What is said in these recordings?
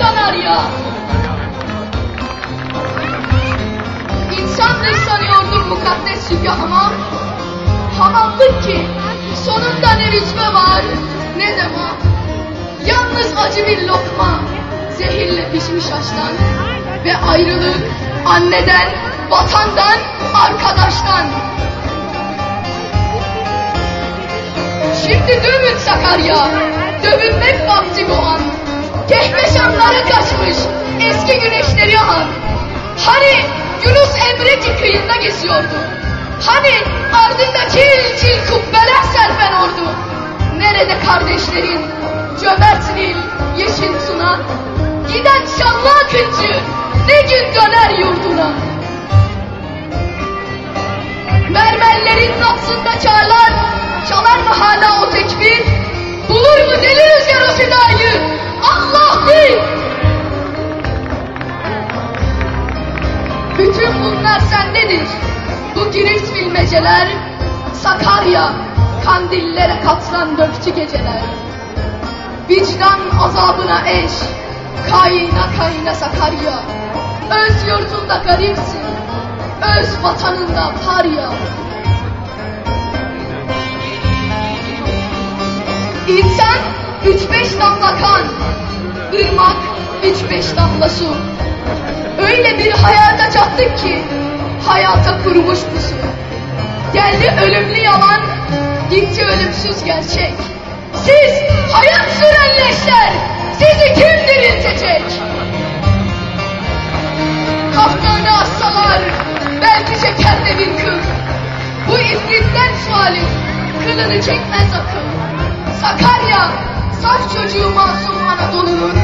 Kanarya. İnsandır sanıyordum mukaddes Sübya Hamam. Hamamlık ki sonunda ne rütbe var ne de var. Yalnız acı bir lokma zehirle pişmiş açtan ve ayrılık anneden, vatandan, arkadaştan. Şimdi dövün Sakarya, dövünmek vakti bu an. Kehmeşanlara kaçmış eski güneşleri an. Hani Yunus Emre kıyında geziyordu. Hani ardında çil çil kubbeler serpen ordu. Nerede kardeşlerin cömert Nil, yeşil tuna. Giden şanlı akıncı ne gün döner yurduna. Mermerlerin nabzında çağlar, çalar mı hala o tekbir? Bunlar sendedir. Bu girift bilmeceler, Sakarya, kandillere katlan döktü geceler. Vicdan azabına eş, kayna kayna Sakarya. Öz yurdunda garipsin, öz vatanında parya. İnsan üç beş damla kan, ırmak üç beş damla su. Öyle bir hayata çattık ki hayata kurumuş pusu. Geldi ölümlü yalan, gitti ölümsüz gerçek. Siz hayat süren leşler, sizi kim diriltecek? Kaftanı assalar, belki çeker de bir kıl. Bu ifritten suali, kılını çekmez akıl. Sakarya, saf çocuğu masum Anadolu'nun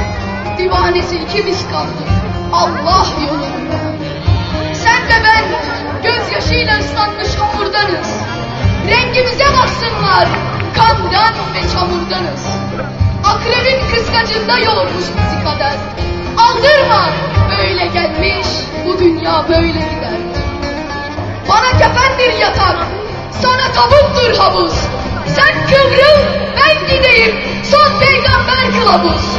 divanesi ikimiz kaldık. Allah yolunda. Sen de ben gözyaşıyla ıslanmış hamurdanız. Rengimize baksınlar kandan ve çamurdanız. Akrebin kıskacında yoğurmuş bizi kader. Aldırma böyle gelmiş bu dünya böyle gider. Bana kefendir yatak, sana tabuttur havuz. Sen kıvrıl ben gideyim son peygamber kılavuz.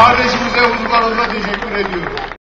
Kardeşimize huzurlarınıza teşekkür ediyorum.